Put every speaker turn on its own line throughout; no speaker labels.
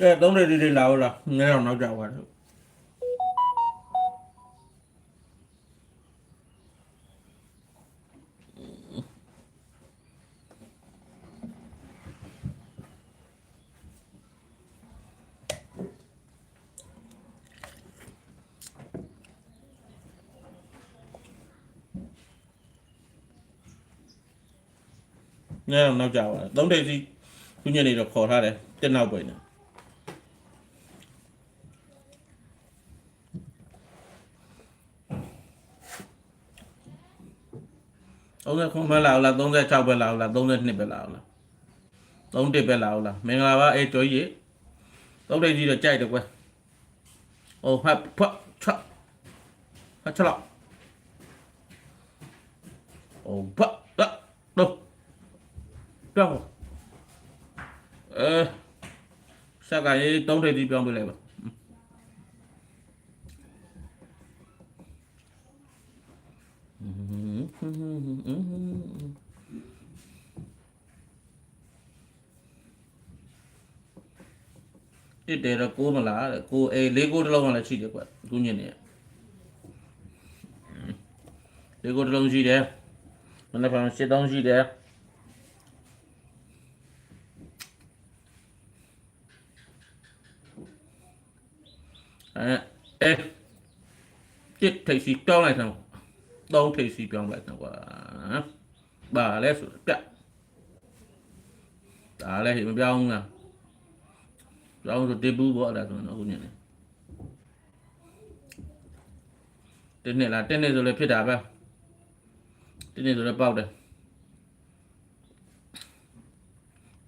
ကဲသုံးတဲ့ဒီလေးလာဦးလားငဲတော့နောက်ကြပါတော့ငဲတော့နောက်ကြပါတော့သုံးတဲ့စီခုညနေတော့ခေါ်ထားတယ်တက်နောက်ပိတ်နေ 39ပဲလာအောင်လား36ပဲလာအောင်လား32ပဲလာအောင်လား31ပဲလာအောင်လားမင်္ဂလာပါအေးတော်ကြီးတုတ်တိတ်ကြီးတော့ကြိုက်တယ်ကွယ်ဟိုဖတ်ဖတ်ချက်ဖတ်ချက်လောက်ဟိုဖတ်တော့တော့ပြောင်းအဲစကားရေးတုံးတိတ်ကြီးပြောင်းပေးလိုက်ပါ တစ်တယ်တော့ကိုးမလားတဲ့ကိုအေးလေးကိုးတစ်လုံးမှလည်းရှိတယ်ကွယ်သူညင်နေလေးကိုးတစ်လုံးရှိတယ်မနေ့ကရှစ်တောင်းရှိတယ်အဲအဲတစ်ထိပ်စီပြောင်းလိုက်တော့ သုံးထိပ်စီပြောင်းလိုက်တော့ကွာဘာလဲဆိုတော့ပြတ်ဒါလည်းမပြောင်းဘူးလားပြောင်းဆိုတေဘူးပေါ့အဲ့ဒါဆိုတော့အခုညနေတင်းနေလားတင်းနေဆိုလည်းဖြစ်တာပဲတင်းနေဆိုလည်းပေါက်တယ်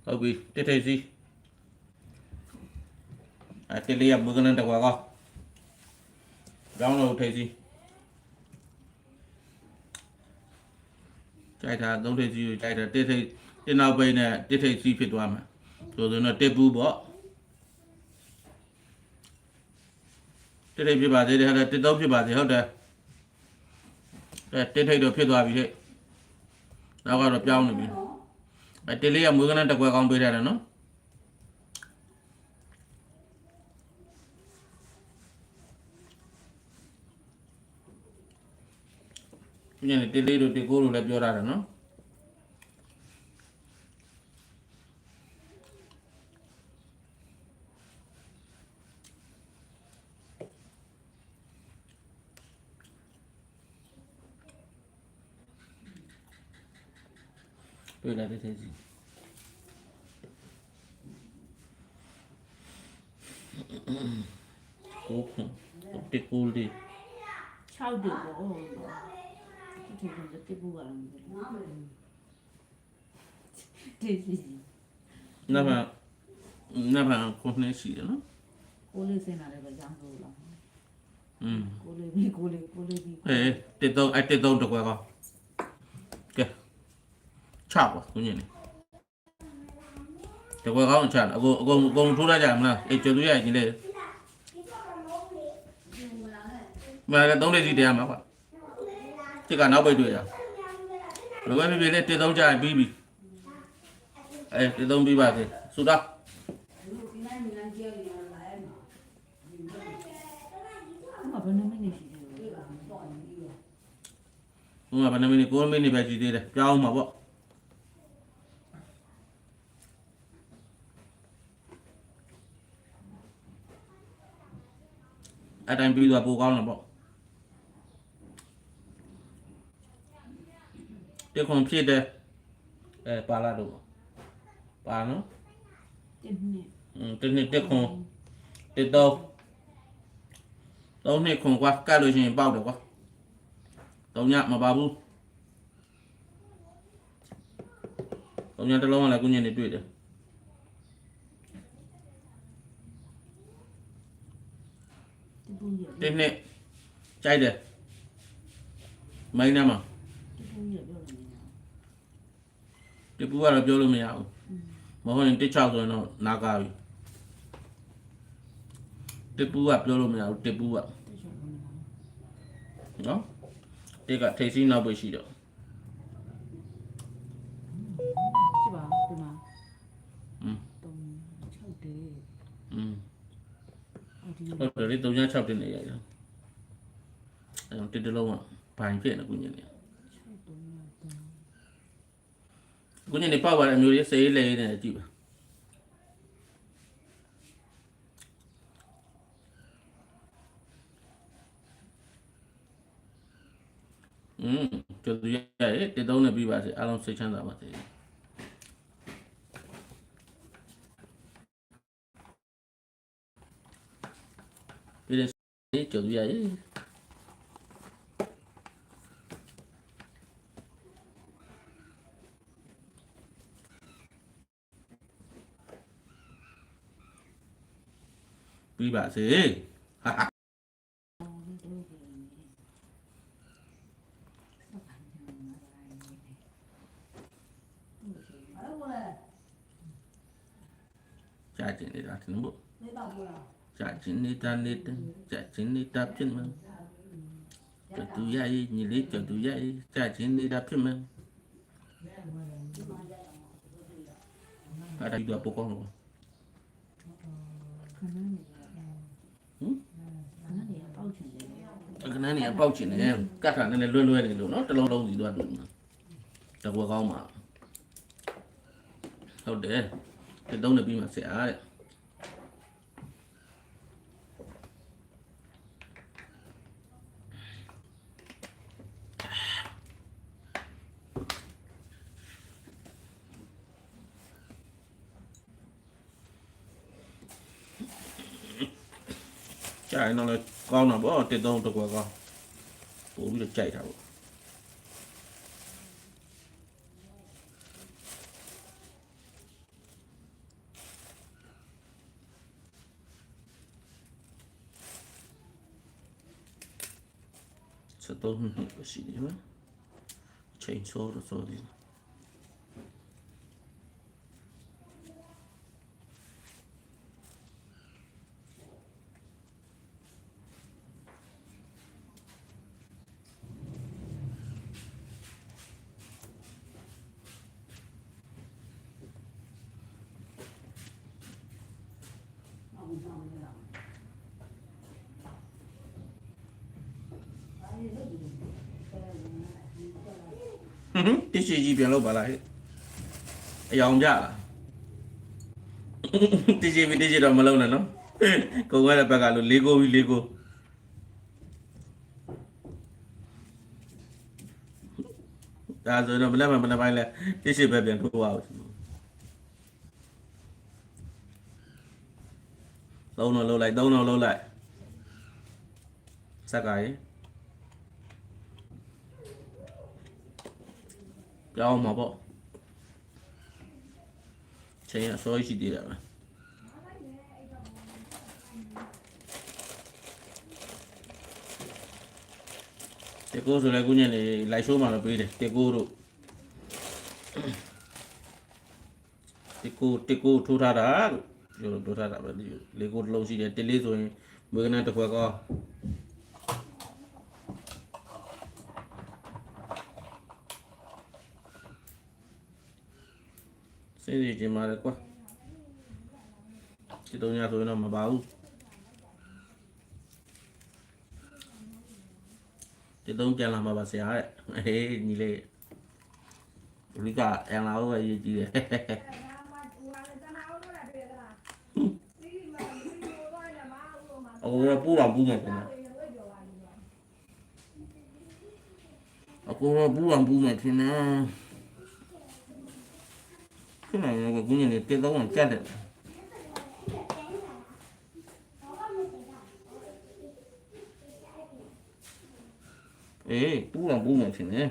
ဟုတ်ပြီတိတ်ထိတ်စီအဲ့တလေးရမကနန်တော့ကောကြောင်းလို့ထိတ်စီ ကြိုက်တာသုံးထိတ်စီကိုကြိုက်တာတိတ်ထိတ်တင်းနောက်ပိတ်နဲ့တိတ်ထိတ်စီဖြစ်သွားမှာဆိုတော့တေဘူးပေါ့တိတ်ထိတ်ဖြစ်ပါသေးတယ်ဟုတ်တယ်တစ်သုံးဖြစ်ပါသေးဟုတ်တယ်အဲတိတ်ထိတ်တော့ဖြစ်သွားပြီဟဲ့နောက်ကတော့ပြောင်းနေပြီအဲတိတ်လေးကမွေးကနန်းတစ်ကွက်ကောင်းပေးရတယ်နော် ညနေတိတ်လေးတို့တိတ်ကိုတို့လည်းပြောရတယ်နော်တွေ့လာတဲ့တိတ်စီကိုခုတိတ်ကိုလေး
6တူပေါ့ ဒီလိုတက်ပူရအောင်ဒီစီ
နမနမခုနှစ်ရှိတယ်နော်
ကိုလေးစင်လာတယ်ပဲကြောင်းလို့လား
อืม
ကိုလေးပြီးကိုလေးကိုလေးပြီး
အေးတစ်သုံးအဲ့တစ်သုံးတစ်ကွက်ကောကဲချပါကိုညနေတစ်ကွက်ကောင်းချအကုန်အကုန်အကုန်ထိုးရကြမလားအေးကျော်သူရရင်လေမရသုံးလေးစီတရားမှာ ပါဒီကနောက်ပိတ်တွေ့ရဘယ်လိုပဲဖြစ်ဖြစ်လေတစ်သုံးကြရင်ပြီးပြီအေးတစ်သုံးပြီးပါသေးစူတာ
မဘယ်နှမနေရှိသေးလဲ
ဘုံကဘယ်နှမိနစ်9မိနစ်ပဲကြည့်သေးတယ်ပြောင်းမှာပေါ့အဲ့တိုင်းပြီးတော့ပိုကောင်းတယ်ပေါ့ တခွန်ဖြစ်တယ်အဲပါလာတော့ပါနော်
တင်းနှစ်
อืมတနေ့တခွန်တတော့သုံးနှစ်ခွန်ကွာကတ်လို့ရှိရင်ပေါက်တယ်ကွာသုံးညမပါဘူးသုံးညတစ်လုံးကလည်းကုညင်နေတွေ့တယ်
တပူရ
တနှစ်ကြိုက်တယ်မိုင်းနာမှာ
တပူရပြောလို့မရ
တပူကတော့ပြောလို့မရဘူးမဟုတ်ရင်တစ်ချောက်ဆိုရင်တော့နာကာပြီတပူကပြောလို့မရဘူးတပူက
တချို့ကမရ
နော်တိတ်ကထိတ်စီးနောက်ပဲရှိတော့
ရှိပါဒီမှာ
อืม
3 6တေ
อืม ဟုတ်တယ်လေ36တင်နေရရအဲ့တော့တစ်တလုံးကဘိုင်ဖြစ်နေကုညင်နေ ကုညင်နေပေါ့ပါအမျိုးကြီးစေးလေးနေကြည့်ပါอืมကျသူရရတသုံးနဲ့ပြီးပါစေအားလုံးစိတ်ချမ်းသာပါစေပြီးရင်ကျသူရရ ပြီးပါစေဟာဟာကြာကျင်နေတာထင်လို့ကြာကျင်နေတာနေတဲ့ကြာကျင်နေတာဖြစ်မှာကျတူရည်ညီလေးကျတူရည်
ခဏနေပေါက်ချင်တယ်
ကတ်တာနည်းနည်းလွယ်လွယ်နေလို့နော်တစ်လုံးလုံးစီတော့တွေ့မှာတကွကောင်းမှာဟုတ်တယ်ဒီတုံးနေပြီးမှဆရာတဲ့ကြိုင်တော့လေကောင်းတာ ပေါ့တစ်သုံးတစ်ကွက်ကောင်းပို့ပြီးတော့ကြိုက်တာပေါ့စတော့နှစ်ပဲရှိတယ်ဗျချိန်စောတော့စောဒီ ဟွန်းတရှိကြီးပြန်လို့ပါလားဟဲ့အယောင်ကြလားတရှိပြီတရှိတော့မလုံးနဲ့နော်ကိုယ်ကလည်းဘက်ကလို့လေးကိုပြီးလေးကိုဒါဆိုတော့ဘယ်နဲ့မှဘယ်နှပိုင်းလဲတရှိပဲပြန်ထိုးအောင်သုံးတော့လုံးလိုက်သုံးတော့လုံးလိုက်စက်ကရေး ပြောင်းမှာပေါ့ချိန်ရဆိုရှိသေးတယ်ဗျတေကိုဆိုလည်းကုညနေလိုက်ရှိုးမှာလည်းပေးတယ်တေကိုတို့တေကိုတေကိုထိုးထားတာလို့ပြောလို့ထိုးထားတာပဲဒီလေကိုတစ်လုံးရှိတယ်တလေးဆိုရင်မွေးကနတစ်ခွက်ကော စေးစီကျင်ပါလေကွာဒီတော့ညဆိုရင်တော့မပါဘူးဒီတော့ပြန်လာမှာပါဆရာတဲ့ဟေးညီလေးဒီကအန်လာဘယ်ရေးကြည့်တယ်အခုတော့ပူပါပူမယ်ခင်ဗျအခုတော့ပူပါပူမယ်ခင် ဗျာ cái này là cái gì này cái dấu bằng chết đấy ê bú bằng bú bằng thì nè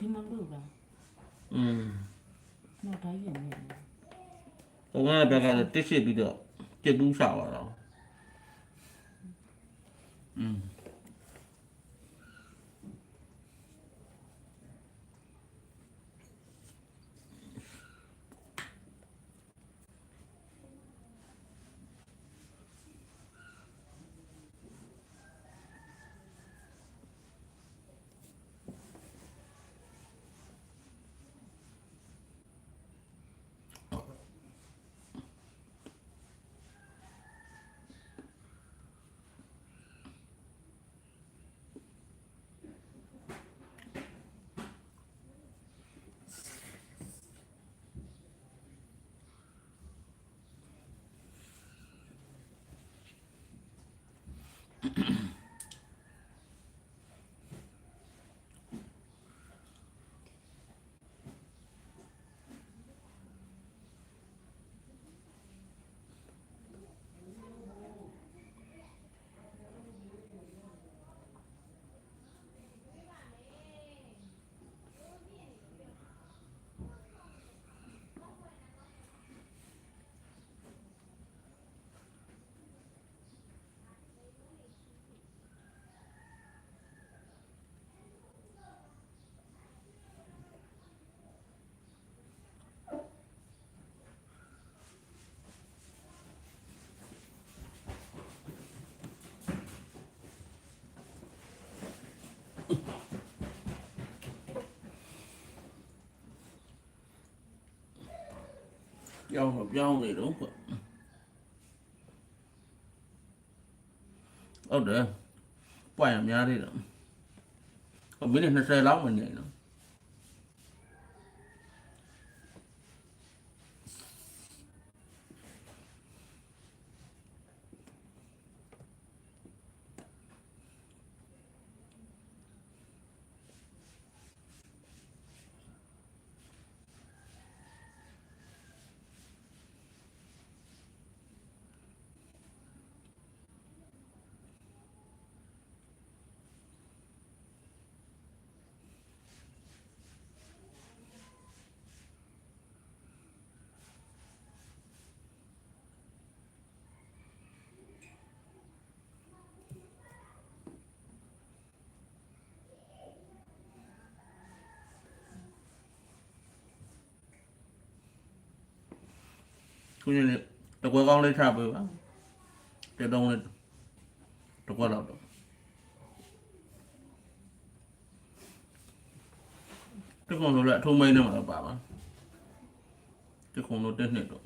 ဒီမှာလို့လား
ừ
တော့တိုင်းရင်နေ
tôi nghe bé cái tiết xịt đi được chết bú xảo vào đó ừ Mm-hmm. ပြောင်းတော့ပြောင်းနေတော့ကွဟုတ်တယ်ပွိုင်ရများသေးတယ်ဟိုမိနစ်20လောက်မနေတော့ ခုညနေတကွက်ကောင်းလေးချပေးပါတဲတုံးလေးတကွက်တော့တော့တကုံလို့လည်းအထုံးမိန်နဲ့မှာတော့ပါပါတကုံလို့တက်နှစ်တော့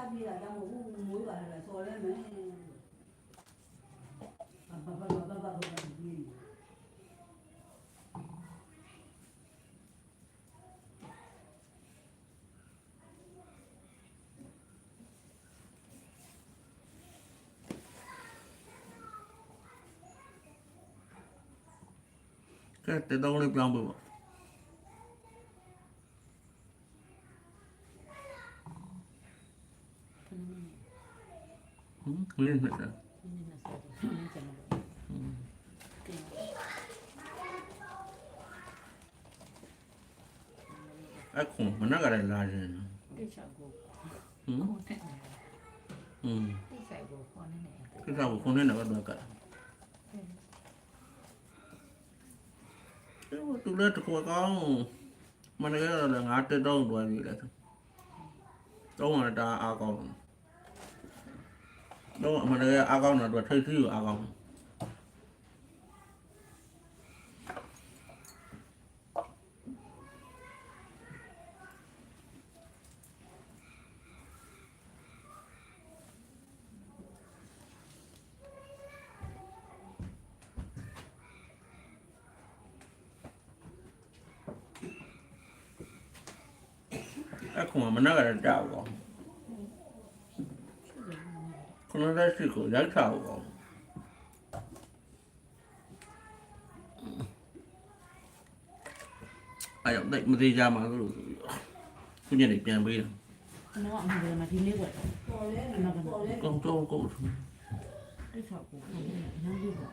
sắp đi là đang uống muối và là xô lên đấy. Cái từ đâu
lên bông bông လေးပြောင်းပေးပါဟမ်လင်းနေတာအခုမနက်ကလည်းလာနေတယ်
တိတ်ချောက်ကို
ဟမ်
ခေါ်တဲ့
อืม
တိတ်ဆိုင်ကိုခေါ်နေတယ်
ကိစ္စကိုခုနေတော့တော့ကတယ်အဲ့တူလက်တကွာကောင်းမနေ့ကလည်းငါတက်တော့တွားပြီလေတော့ရတာအားကောင်းတော့မ đúng không? mà đây a con là đoạt thuê thứ a con mà mau menang ada jauh 正しいことやりたいわ。ai cũng định mà đi ra mà cũng nhà định nhà bây giờ nó gọi người mà thì lấy
con cho cô cái sọ của nó đi rồi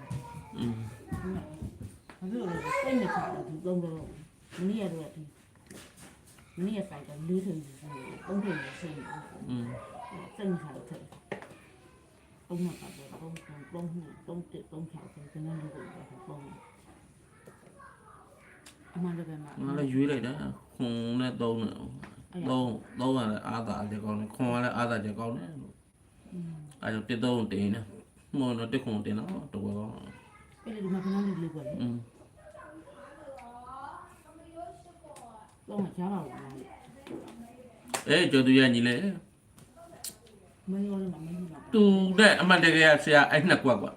nó rồi cái này
sọ là thủ công rồi
mình nghe rồi thì mình
nghe phải là lưới thường công thường là sinh tân phải thật ပုံမှန်ပါပဲပုံစံပုံနှစ်ပုံတစ်ပုံချောက်ဆိုကျွန်တော်တို့ကတော့ပုံမှန်အမှန်တကယ်မှာ
ငါလည်းရွေးလိုက်တာခွန်နဲ့သုံးနဲ့သုံးသုံးကလည်းအာသာတဲ့ကောင်းတယ်ခွန်ကလည်းအာသာတဲ့ကောင်းတယ်အဲ့တော့တစ်သုံးတင်နေမော်တော့တစ်ခွန်တင်တော့တော်တော့
အဲ့ဒီမှာကျွန်တော်တို့လေးပေါ့လေသုံးချားပါဘူး
အေးကျော်သူရညီလေး
မင်းရောလည်းမမင်းလား
သူတဲ့အမှန်တကယ်ဆရာအဲ့နှစ်ကွက်ကွာ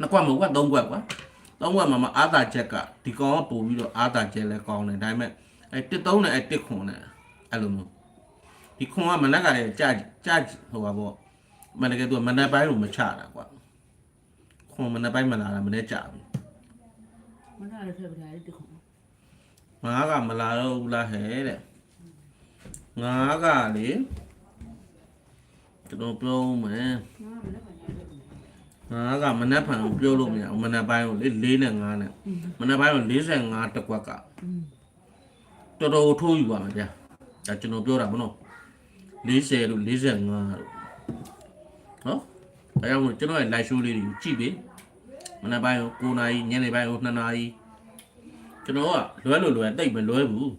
နှစ်ကွက်မဟုတ်ကွာသုံးကွက်ကွာသုံးကွက်မှာမအာသာချက်ကဒီကောင်ကပို့ပြီးတော့အာသာချက်လဲကောင်းတယ်ဒါပေမဲ့အအဲတစ်သုံးနဲ့အဲတစ်ခွန်နဲ့အဲ့လိုမျိုးဒီခွန်ကမနက်ကလည်းကြာကြာဟိုပါပေါ့မနက်ကသူကမနက်ပိုင်းကိုမချတာကွာခွန်မနက်ပိုင်းမလာတာမနေ့ကြာပြီ
မနာရတဲ့ပြားလေးတခု
ငါးကမလာတော့ဘူးလားဟဲ့တဲ့ငါးကလေ ကျွန်တော်ပြောမယ်
ငါမလည်းပါရတယ်
ငါးကမနက်ဖန်ကိုပြောလို့မရဘူးမနက်ပိုင်းကိုလေ၄နဲ့၅နဲ့မနက်ပိုင်းကို45တက်ကွက်က
อืม
တော်တော်ထိုးယူပါမယ်ဗျာဒါကျွန်တော်ပြောတာမနော်40လို့45လို့နော်အဲကြောင့်မို့ကျွန်တော်ရဲ့ live show လေးတွေကိုကြည့်ပေးမနက်ပိုင်းကို9နာရီညနေပိုင်းကို2နာရီကျွန်တော်ကလွဲလို့လွဲတိတ်မလွဲဘူး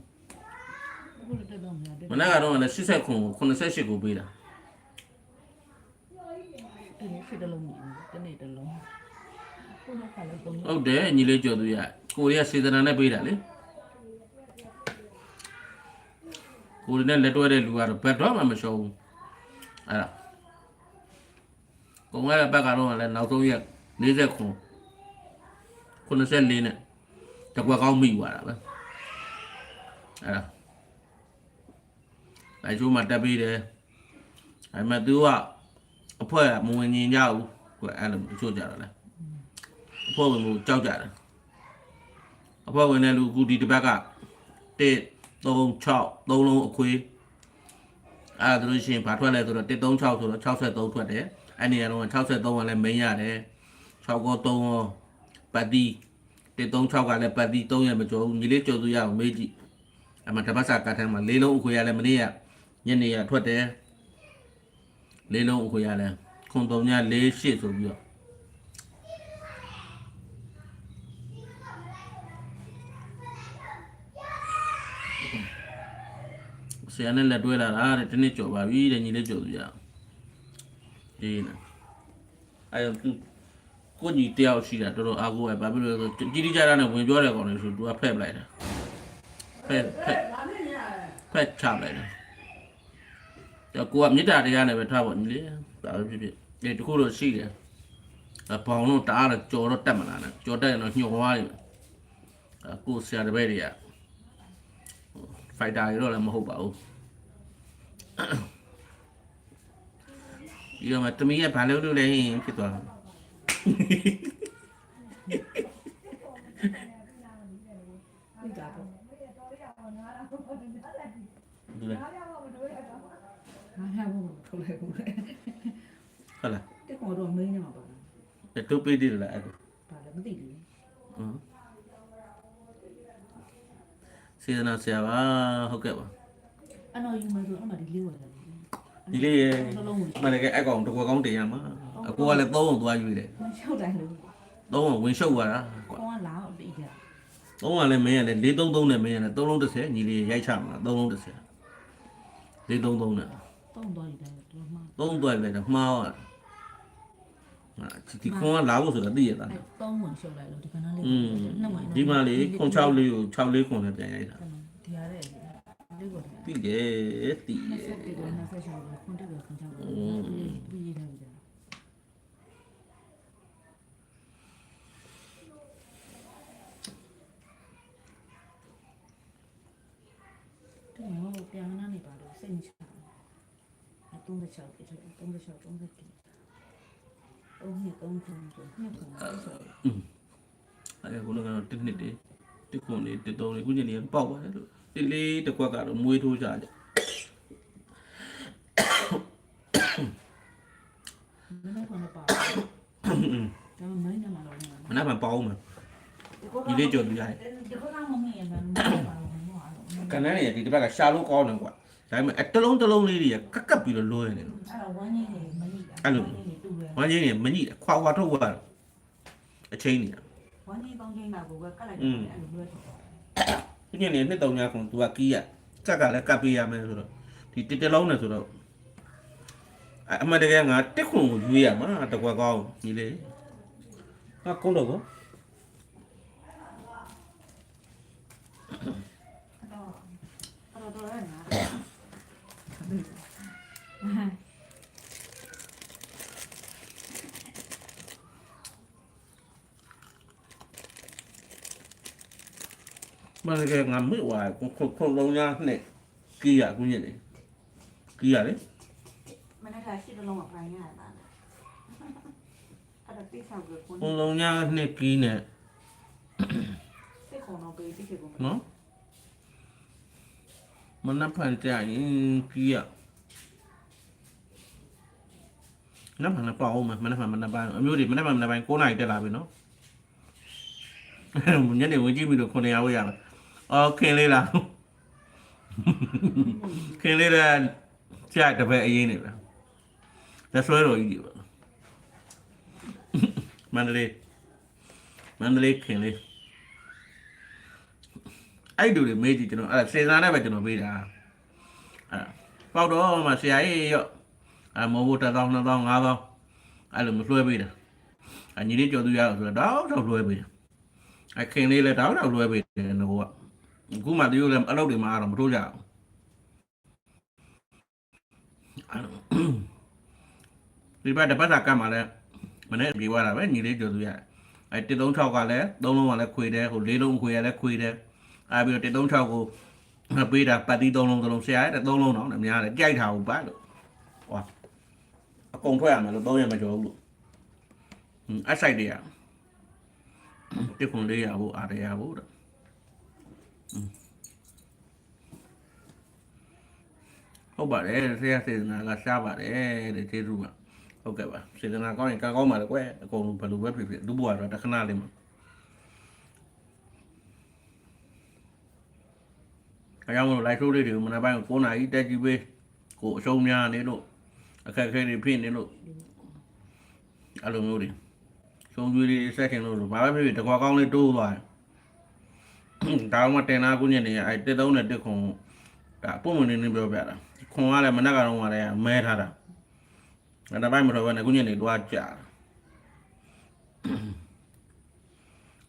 အခုလည်းတက်တော့မရတယ်
မနက်ကတော့လည်း80ခု88ကိုပေးတာ
အဲ့ဒီဖြစ်တယ်လို့မြင်တယ်တနေ့တလုံးကိုယ်ကလည်းပုံ
ဟုတ်တယ်ညီလေးကြော်သူရကိုရီးယားစေတနာနဲ့ပေးတာလေကိုရီးနဲ့လက်တွဲတဲ့လူကတော့ဘယ်တော့မှမရှုံးဘူးအဲ့ဒါကုံရတဲ့ဘက်ကတော့လည်းနောက်ဆုံးရက်40ခု94နဲ့တကွက်ကောင်းမိသွားတာပဲအဲ့ဒါအဲကျိုးမှာတက်ပေးတယ်အဲ့မဲ့သူက အဖွဲကမဝင်ញင်ကြဘူးကိုအဲ့လိုချို့ကြတော့လဲအဖွဲ့ဝင်ကိုကြောက်ကြတယ်အဖွဲ့ဝင်တဲ့လူကူဒီတစ်ဘက်က1 3 6 3လုံးအခွေးအဲ့ဒါတို့ရှိရင်ဘာထွက်လဲဆိုတော့1 3 6ဆိုတော့63ထွက်တယ်အဲ့နေရာတော့63ကလည်း main ရတယ်6ကော3ရောပတ်တီ1 3 6ကလည်းပတ်တီ3ရမကျော်ဘူးညီလေးကျော်သူရအောင်မေးကြည့်အမှတပတ်စာကတ်ထဲမှာ၄လုံးအခွေရလည်းမနေ့ကညနေရထွက်တယ် ၄လုံးအခွေရလည်းခွန်3ည4 8ဆိုပြီးတော့ဆရာနဲ့လက်တွဲလာတာတဲ့တနေ့ကြော်ပါပြီတဲ့ညီလေးကြော်သူရဒီနာအဲ့တော့သူကိုညီတယောက်ရှိတာတော်တော်အားကိုးပဲဘာဖြစ်လို့လဲဆိုကြီးကြီးကြတာနဲ့ဝင်ပြောတယ်ကောင်လေဆိုသူကဖက်ပလိုက်တာဖက်ဖက်
ဘာနဲ့ညာ
ဖက်ချပလိုက်တာတော့ ကိုကမေတ္တာတရားနဲ့ပဲထားပါညီလေးဒါပဲဖြစ်ဖြစ်ဒီတခုတော့ရှိတယ်အပေါင်တော့တအားတော့ကြော်တော့တက်မလာနဲ့ကြော်တက်ရင်တော့ညှော်သွားတယ်အခုဆရာတပည့်တွေကဖိုက်တာတွေတော့လည်းမဟုတ်ပါဘူးဒီတော့မတမီးကဘာလုပ်လို့လဲဟင်းဖြစ်သွားတာ
ပြတာပေါ့
ဒီလေ
ငါဟဲ့ဘူးထုတ်လိုက်ဘူးလေ
ဟုတ်လား
တက်ခေါ်တော့မင်းနေမှာပါ
တတူပေးတယ်လားအဲ့ဒါ
ဘာလဲမသိဘူး
ဟမ်စေဒနာဆရာပါဟုတ်ကဲ့ပါ
အဲ့တော့ယူမယ်ဆိုအမှဒီလေးဝယ်တယ်
ဒီလေးရဲ့
နှလုံးဝင်
မနေ့ကအကောင်တကွက်ကောင်းတင်ရမှာအကူကလည်းသုံးအောင်သွားယူတယ်
မရှောက်တိုင်းလို့
သုံးအောင်ဝင်ရှုပ်သွားတာကွာ
ကောင်းလာတော့တိကြ
သုံးကလည်းမင်းကလည်း433နဲ့မင်းကလည်း3လုံး30ညီလေးရိုက်ချမှာ3လုံး30 433နဲ့
သုံးသွားပြီဒါတော့မှ
သုံးသွားပြီဒါမှားသွားတာဒီခွန်ကလာဖို့ဆိုတာသိရတာ
အဲသုံးဝင်ရှုပ်လိုက်လို့ဒီကနားလေးနှစ်ဝင်
ဒီမှာလေးခွန်6လေးကို6လေးခွန်နဲ့ပြန်ရိုက်တာ
ဒီရတဲ့လေးကို
တိတယ်တိ
တ
ယ်
ဆက်ပြီးတော့နောက်ဆက်ရှောက်ခွန်တက်ကိုခွန်ချောက်ပြီးရေးလိုက်ကြတယ်မဟုတ်ပြန်နာနေပါတော့စိတ်ချ 36ဖြစ်တယ်36 37အုံးနှစ်ကုန်းကုန်းနှစ်ကုန်း
အဲ့ဒါကတော့တစ်နှစ်တည်းတစ်ခုနေတစ်သုံးနေခုချင်းနေပေါက်ပါတယ်လို့တစ်လေးတစ်ခွက်ကတော့မွေးထိုးကြတယ်
မနက်ကမှပေါက်တယ်မနက်ကမှတော့
မနက်ကမှပေါက်မှာဒီလေးကြော်ပြရတယ်
ဒီကောကမမင်းရမ်း
ကနန်းနေဒီတစ်ပတ်ကရှာလို့ကောင်းတယ်ကွာ ဒါပေမဲ့အတလုံးတလုံးလေးတွေကကက်ကပ်ပြီးတော့လွှဲနေတယ်လို့
အဲ့တော့ဝမ်းကြီးနေမလိတာ
အဲ့လို
တူတယ်
ဝမ်းကြီးနေမညိခွာခွာထုတ်သွားတော့အချင်းနေ
ဝမ်းကြီးပေါင်းချင်းတာကိုပဲကတ်လိုက်တယ်အဲ့လိုမျိုးတော့
ခုညနေနှစ်သုံးညခွန်သူကကီးရကက်ကလည်းကပ်ပေးရမယ်ဆိုတော့ဒီတစ်တလုံးနဲ့ဆိုတော့အမတ်တကယ်ငါတစ်ခွန်ကိုရွေးရမှာတကွက်ကောင်းညီလေးငါကုန်းတော့ကော
အဲ့တော့တော့တော့ရနာ
မမနက်ကငါမေ့ဝါခုခုလုံးညာနဲ့ကြီးရကုညစ်နေကြီးရလေ
မနေ့ကရှိတလုံးမပိုင်ရတာအဲ့ဒါတိဆောက်ကိုကို
ခုလုံးညာနဲ့ကြီးနေ
စိတ်ခုံတော့ပေးတိခေကုန်
နော် မနက်ဖန်ကြရင်ကြီးရနမနပေါ့မမနက်ဖန်မနက်ပိုင်းအမျိုးတွေမနက်ဖန်မနက်ပိုင်း9နာရီတက်လာပြီနော်ညနေဝင်ကြည့်ပြီးတော့9ရာဝရမယ်အော်ခင်လေးလားခင်လေးတဲ့ကြာတပည့်အရင်နေပဲလက်ဆွဲတော်ကြီးပါမန္တလေးမန္တလေးခင်လေး အဲ့တူတွေမေးကြည့်ကျွန်တော်အဲ့စေစားနဲ့ပဲကျွန်တော်မေးတာအဲ့ပေါက်တော့မှဆရာကြီးရော့အမောဘ1000 2000 5000အဲ့လိုမလွှဲပေးတာအညီလေးကြော်သူရအောင်ဆိုတော့တော့တော့လွှဲပေးတယ်အခင်လေးလည်းတော့တော့လွှဲပေးတယ်ငါကအခုမှတရုတ်လည်းအလုပ်တွေမှာတော့မထိုးကြဘူးဒီဘက်တစ်ပတ်သာကတ်မှာလဲမနေ့ပြေသွားတာပဲညီလေးကြော်သူရအဲ136ကလည်း3လုံးကလည်းခွေတယ်ဟို4လုံးခွေရလည်းခွေတယ် အဲပြီးတော့136ကိုပေးတာပတ်တီး3လုံး3လုံးဆရာရဲ့3လုံးတော့အများတယ်ကြိုက်တာဟုတ်ပါလို့ဟောအကုန်ထွက်ရမယ်လို့3ရက်မကျော်ဘူးလို့အဆိုင်တည်းရတိခွန်လေးရဖို့အားရရဖို့တော့ဟုတ်ပါတယ်ဆရာစေတနာကရှားပါတယ်တဲ့ကျေးဇူးပါဟုတ်ကဲ့ပါစေတနာကောင်းရင်ကံကောင်းပါလေကွယ်အကုန်လုံးဘယ်လိုပဲဖြစ်ဖြစ်လူဘွားတော့တခဏလေးမှာ အကြောင်းလို့လိုက်ဆိုးလေးတွေကိုမနေ့ပိုင်းကို9နာရီတက်ကြည့်ပေးကိုအရှုံးများနေလို့အခက်အခဲတွေဖြစ်နေလို့အဲ့လိုမျိုးတွေရှုံးကျွေးလေးဆက်ခင်လို့လို့ဘာပဲဖြစ်ဖြစ်တကွာကောင်းလေးတိုးသွားတယ်။ဒါမှတင်နာကုညနေအဲတက်သုံးနဲ့တက်ခွန်ဒါပုံမနေနေပြောပြတာ။ခွန်ကလည်းမနက်ကတော့ကလည်းမဲထားတာ။အဲ့ဒါပိုင်းမတော်ဘဲနဲ့ကုညနေတွားကြာတာ။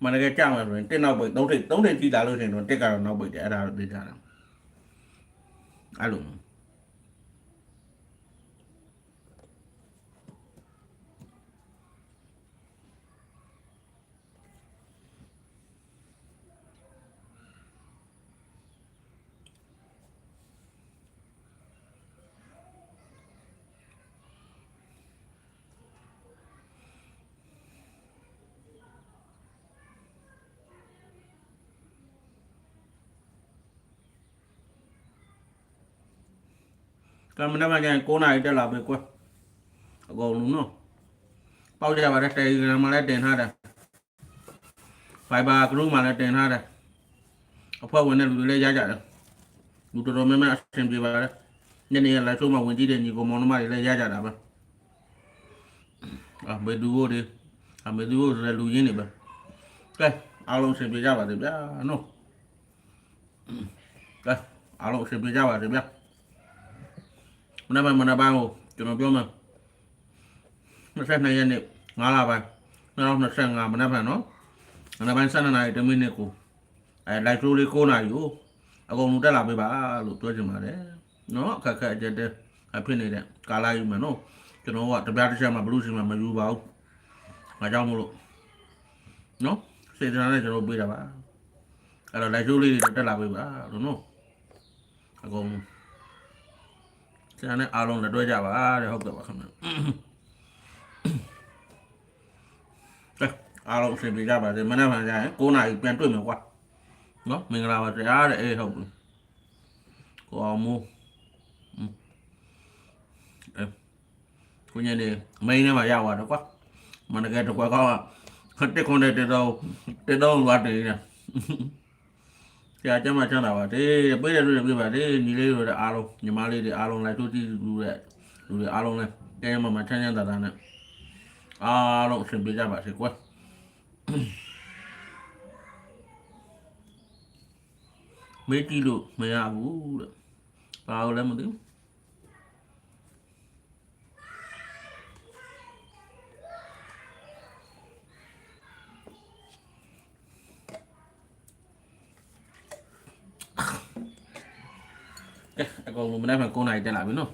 မနက်ကကြာမှဆိုရင်တက်နောက်ပိတ်သုံးထိပ်သုံးထိပ်ကြည့်လာလို့ရှိရင်တော့တက်ကတော့နောက်ပိတ်တယ်အဲ့ဒါတော့သိကြတာ။ အဲ့လို ကမ္မနာမကျရင်9နာရီတက်လာပြီကွယ်အကုန်လုံးနော်ပေါက်ကြပါတဲ့ Telegram မှာလည်းတင်ထားတယ် Viber group မှာလည်းတင်ထားတယ်အဖွဲ့ဝင်တဲ့လူတွေလည်းရကြတယ်လူတော်တော်များများအဆင်ပြေပါတယ်ညနေကလည်းဆုံးမဝင်ကြည့်တဲ့ညီကောင်မောင်နှမတွေလည်းရကြတာပဲအာမေဒူကိုတွေအမေဒူကိုဆိုတဲ့လူရင်းတွေပဲကဲအားလုံးအဆင်ပြေကြပါစေဗျာနော်ကဲအားလုံးအဆင်ပြေကြပါစေဗျာ မနေ့ကမနေ့ပိုင်းကိုကျွန်တော်ပြောမှာ22ရက်နေ့9လပိုင်း2025မနေ့ကနော်မနေ့ပိုင်း12နာရီ10မိနစ်ကိုအဲလိုက်ဆိုးလေး9နာရီကိုအကုန်လုံးတက်လာပေးပါလို့ပြောချင်ပါတယ်နော်အခက်အခဲအကျက်တဲ့အဖြစ်နေတဲ့ကာလာယူမယ်နော်ကျွန်တော်ကတပြားတစ်ချက်မှဘလို့ရှိမှမယူပါဘူးငါကြောင့်မလို့နော်စေတနာနဲ့ကျွန်တော်ပေးတာပါအဲ့တော့လိုက်ဆိုးလေးတွေတက်လာပေးပါလို့နော်အကုန်လုံး ဆရာနဲ့အားလုံးလက်တွဲကြပါတဲ့ဟုတ်ကဲ့ပါခင်ဗျာကဲအားလုံးအဆင်ပြေကြပါစေမနေ့ကကြာရင်9နာရီပြန်တွေ့မယ်ကွာနော်မင်္ဂလာပါတရားတဲ့အေးဟုတ်ပြီကိုအောင်မိုးအဲကိုညနေမိန်းထဲမှာရောက်သွားတော့ကွာမနက်ကတကွာကောင်းကတက်ခွန်တဲ့တက်တော့တက်တော့လွားတယ်ညာ ဆရာကျမချမ်းသာပါတေးပြေးတယ်လို့ပြေးပါတေးညီလေးတို့တဲ့အားလုံးညီမလေးတွေအားလုံးလိုက်တို့ကြည့်လူတဲ့လူတွေအားလုံးလဲကျမ်းမမချမ်းချမ်းသာသာနဲ့အားလုံးအဆင်ပြေကြပါစေကွာမေးကြည့်လို့မရဘူးတဲ့ဘာလို့လဲမသိဘူး ကဲအကောင်လုံးမနေ့က9နာရီတက်လာပြီနော်